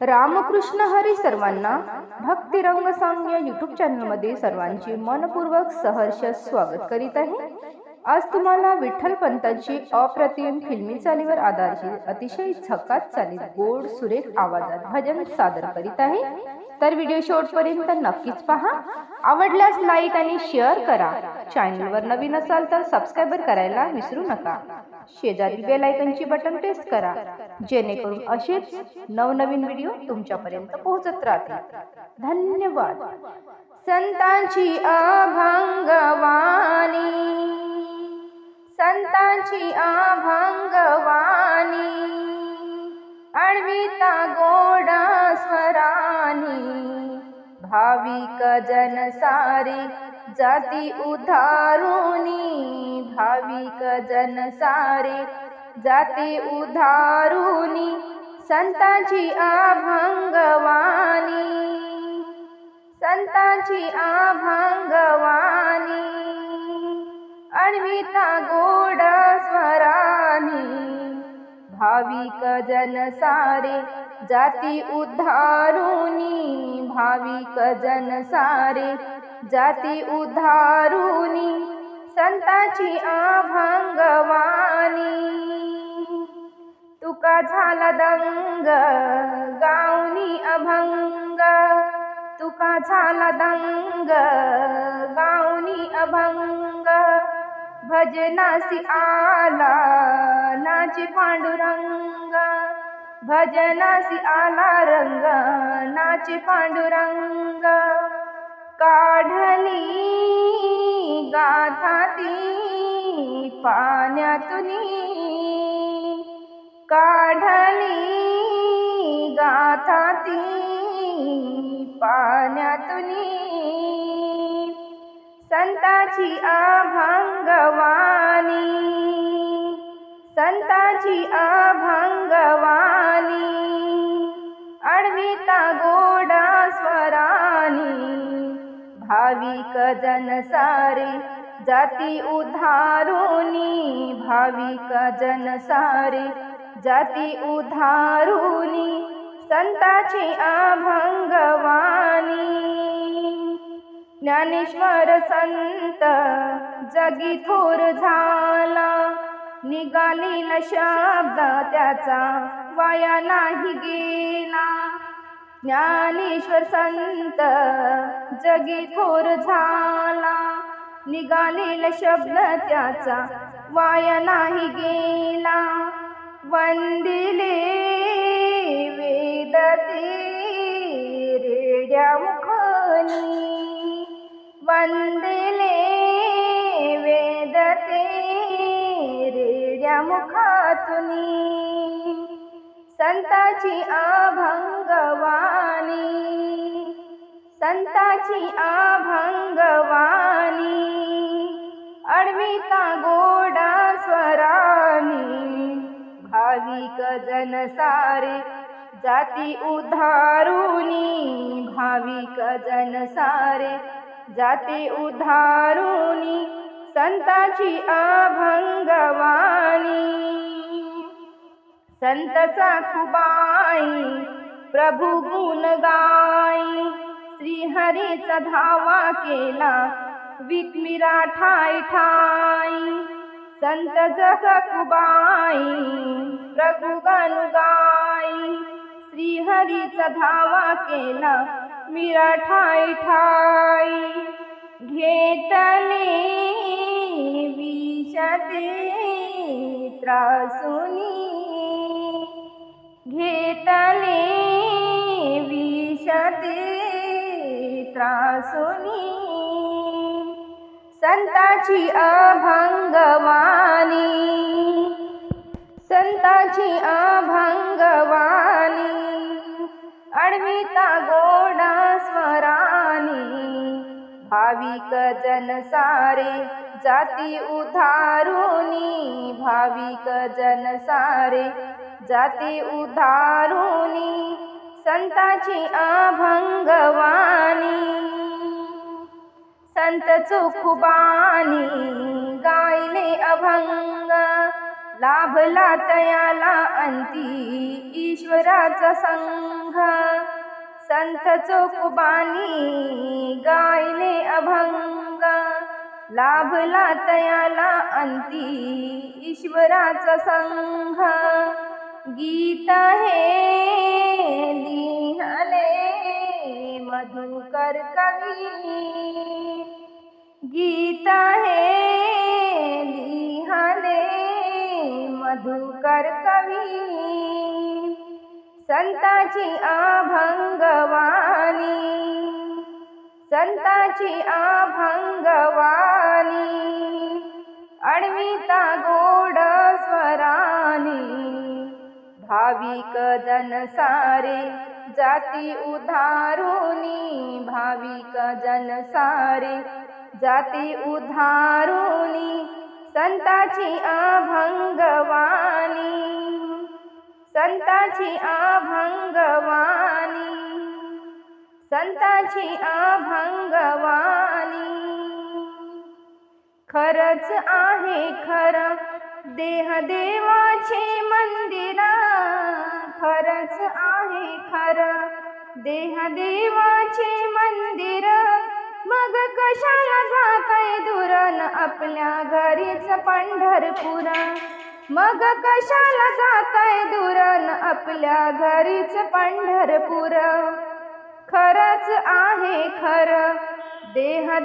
रामकृष्ण हरी सर्वांना भक्तिरंग सांग या युट्यूब चॅनलमध्ये सर्वांचे मनपूर्वक सहर्ष स्वागत करीत आहे. आज तुम्हाला विठ्ठल पंतांची अप्रतिम फिल्मी चालीवर आधारित अतिशय झकात चालीत गोड सुरेख आवाजात भजन सादर करीत आहे. तर व्हिडिओ शेवटपर्यंत नक्कीच पहा. आवडल्यास लाईक आणि शेअर करा. चॅनलवर नवीन असाल तर सबस्क्राईबर करायला विसरू नका. शेजारी बेल आयकनची बटन प्रेस करा. जेणेकरून असेच नवनवीन व्हिडिओ तुमच्यापर्यंत पोहोचत राहतील. धन्यवाद. संतांची अभंगवाणी. संतांची अभंगवाणी. अण्विता गोडा स्वरानी भाविक जन सारी जाती उधारुनी भाविक जन सारे जाती उधारुनी संतांची आभंगवानी संतांची आभंगवानी अण्विता गोड स्वरानी भाविक जन सारे जाती उद्धारुनी भाविक जन सारे जाती उद्धारुनी संताची अभंगवाणी तुका झाला दंग गावनी अभंग. तुका झाला दंग गावनी अभंग. भजनासी आला नाची पांडुरंग. भजनासी आला रंग नाची पांडुरंग. काढली गाथा ती पाण्यातुनी. काढली गाथा ती पाण्यातुनी. संताची अभंगवाणी. संताची अभंगवाणी. अडविता गोडा स्वरानी भाविक जन सारे जाती उधारुनी. भाविक जन सारे जाती उधारुनी. संताची अभंगवाणी. ज्ञानेश्वर संत जगी थोर झाला. निघालेला शब्द त्याचा वाया नाही गेला. ज्ञानेश्वर संत जगी थोर झाला. निघालेला शब्द त्याचा वाया नाही गेला. वंदिले संताची अभंगवाणी. संताची अभंगवाणी. अडविता गोडा स्वरानी. भाविक जनसारे जाती उधारुनी भाविक जनसारे जाती उधारुनी संताची अभंगवाणी. संत साखुबाई प्रभु गुण गाई। श्रीहरीचा धावा केला विकमिरा ठाय ठाई संत जसकुबाई प्रभु गण गाई। श्रीहरीचा धावा केला मिरा ठाय ठाई घेतले विषते त्रासुनी घेतले विषते त्रासुनी. संताची अभंगवाणी. संताची अभंगवाणी. अडविता गोडा स्मरानी भाविक जन सारे जाती उधारुनी. भाविक जन सारे जाती उधारुनी संताची अभंगवाणी. संत चोखुबानी गायले अभंग लाभला तयाला अंती ईश्वराचा संघ. संत चोकबानी गायले अभंग लाभला तयाला अंती ईश्वराचा संघ. गीत हे लिहले मधुकर कवी. गीत हे लिहले मधुकर कवी. संताची अभंगवाणी. संताची अभंगवाणी. अडविता गोड भाविक जन सारे जाती उधारुनी भाविक जन सारे। जाती उधारुनी संताची अभंगवाणी। संताची अभंगवाणी संताची अभंगवाणी। खरच आहे खरं देह देवाचे मंदिर खरच आहे खरं. देह देवाचे मंदिर मग कशाला जाताय दुरण आपल्या घरीच पंढरपूर? मग कशाला जाताय दुरण आपल्या घरीच पंढरपूर? खरच आहे खरं. देह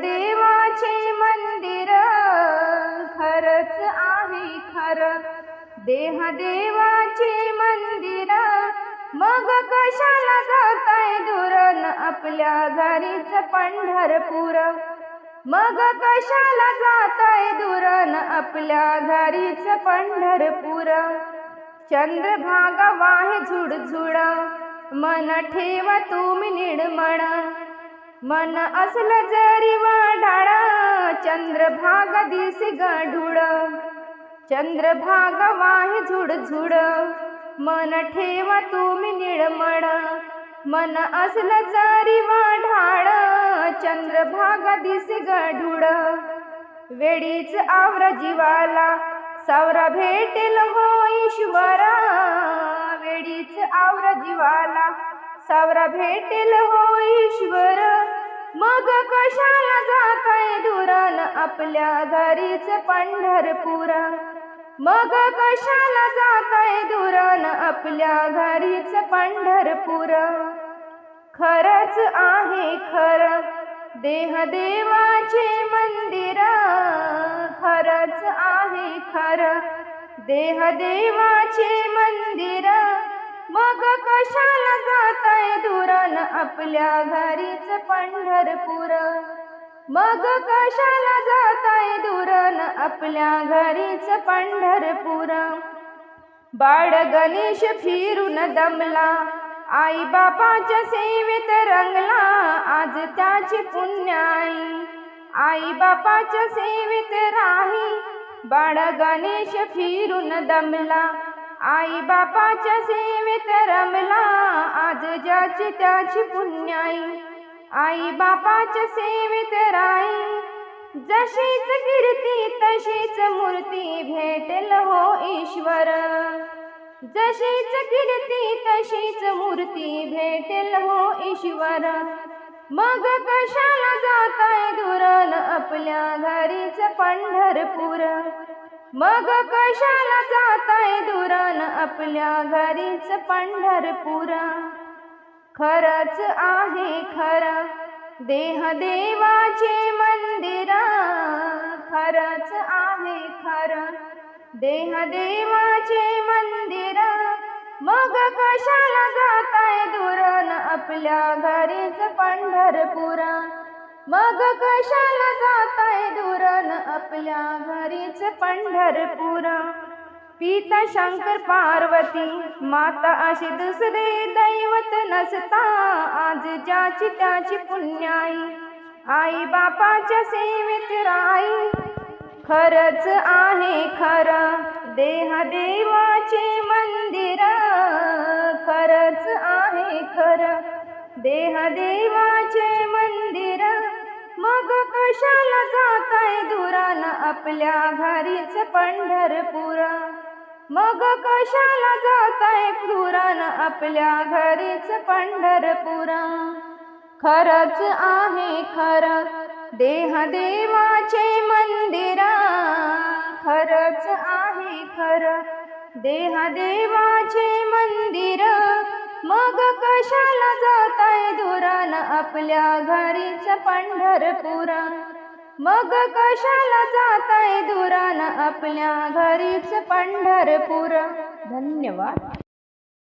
देह देवाचे मंदिर. मग कशाला जाताय दुरण आपल्या घरीच पंढरपूर. मग कशाला जाताय दुरण आपल्या घरीच पंढरपूर. चंद्रभागा वाहे झुडझुड. मन ठेव तुम्ही निर्मळ. मन असलं जरी वाढाळ चंद्रभागा दिसी गाढुळ. चंद्रभाग वाहे झुडझुड मन ठेव तुम्ही निळमळ मन असलं जरी वाढाळ चंद्रभागा दिस गढुड वेळीच आवर जीवाला सावरा भेटेल हो ईश्वरा. वेळीच आवर जीवाला सावरा भेटेल हो मग कशाला जाताय दुरान आपल्या घरीच पंढरपूर? मग कशाला जाताय दुरान आपल्या घरीच पंढरपूर? खरच आहे खरं देह देवाचे मंदिर खरच आहे खरं देह देवाचे मंदिर मग कशाला जाताय दुरान आपल्या घरीच पंढरपूर? मग कशाला जाताय दुरान आपल्या घरीच पंढरपूर? बाळ गणेश फिरून दमला आई बापाच्या सेवेत रंगला आज त्याची पुण्याई. आई बापाच्या सेवेत राही बाळ गणेश फिरून दमला आई बापाच्या सेवेत रमला. आज ज्याची त्याची पुण्याई. आई बापाच्या सेवेत राई. जशीच कीर्ती तशीच मूर्ती भेटेल हो ईश्वर. जशीच कीर्ती तशीच मूर्ती भेटेल हो ईश्वर. मग कशाला जाताय दुरण आपल्या घरीच पंढरपूर. मग कशाला जाताय दुरान आपल्या घरीच पंढरपूर? खरच आहे खरं देह देवाचे मंदिर. खरच आहे खरं देह देवाचे मंदिर. मग कशाला जाताय दुरान आपल्या घरीच पंढरपूर? मग कशाला जाताय दुरण आपल्या घरीच पंढरपूर? पिता शंकर पार्वती माता अशी दुसरे दैवत नसता. आज ज्याची त्याची पुण्याई आई बापाच्या सेवेत राई. खरच आहे खरं देह देवाचे मंदिर. खरच आहे खरं देह देवाचे मंदिर. कशाला जाताय दुरान आपल्या घरीच पंढरपूर. मग कशाला जाताय दुरान आपल्या घरीच पंढरपुरा? खरच आहे खर देह देवाचे मंदिरा. खरच आहे खर देह देवाचे मंदिर. मग कशाला जाताय दुरान आपल्या घरीच पंढरपुरा? मग कशाला जाताय दुरान आपल्या घरीच पंढरपूर? धन्यवाद.